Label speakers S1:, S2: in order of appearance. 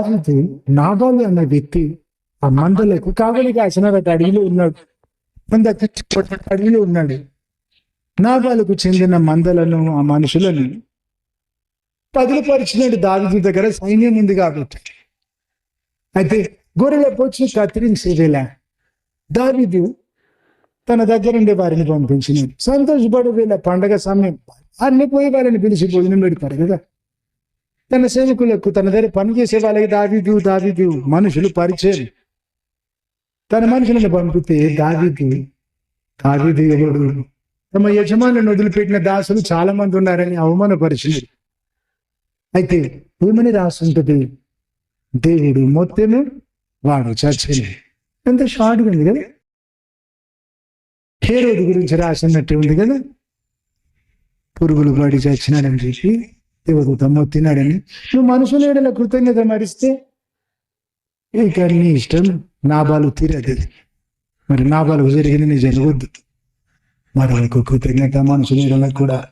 S1: దావిది నాబాలు అన్న వ్యక్తి ఆ మందలకు కావలి కాసినట్టు అడవిలో ఉన్నాడు. అడవిలో ఉన్నాడు. నాబాలకు చెందిన మందలను ఆ మనుషులను పదిలిపరిచినాడు దావిది దగ్గర సైన్యం ఉంది కాబట్టి. అయితే గొర్రెల పొచ్చు కత్తిరించేదేలా దావిదు తన దగ్గర ఉండే వారిని పంపించినాడు. సంతోషపడే వీళ్ళ పండగ సమయం. అన్ని పోయి వాళ్ళని పిలిచి భోజనం పెడతారు కదా. తన సేవకులకు తన దగ్గర పనిచేసే వాళ్ళకి దావిదు దావిదు మనుషులు పరిచయం. తన మనుషులను పంపితే దావిదు దావిదు ఎవడు? తమ యజమానులను వదిలిపెట్టిన దాసులు చాలా మంది ఉన్నారని అవమానపరిచింది అయితే ఏమని రాస్తుంటది దేవుడు మొత్తము వాడు చచ్చిన ఎంత షార్ట్గా ఉంది కదా? హేరోది గురించి రాసినట్టు ఉంది కదా? పురుగులు పడి చచ్చినాడని చెప్పి. దేవదూత తిన్నాడని. నువ్వు మనుషుల ఏడల కృతజ్ఞత మరిస్తే ఇక నీ ఇష్టం నాబాలు తీరదు. మరి నాబాలకు జరిగింది నీ జరగద్దు మరొక కృతజ్ఞత మనుషుల ఏడలకు కూడా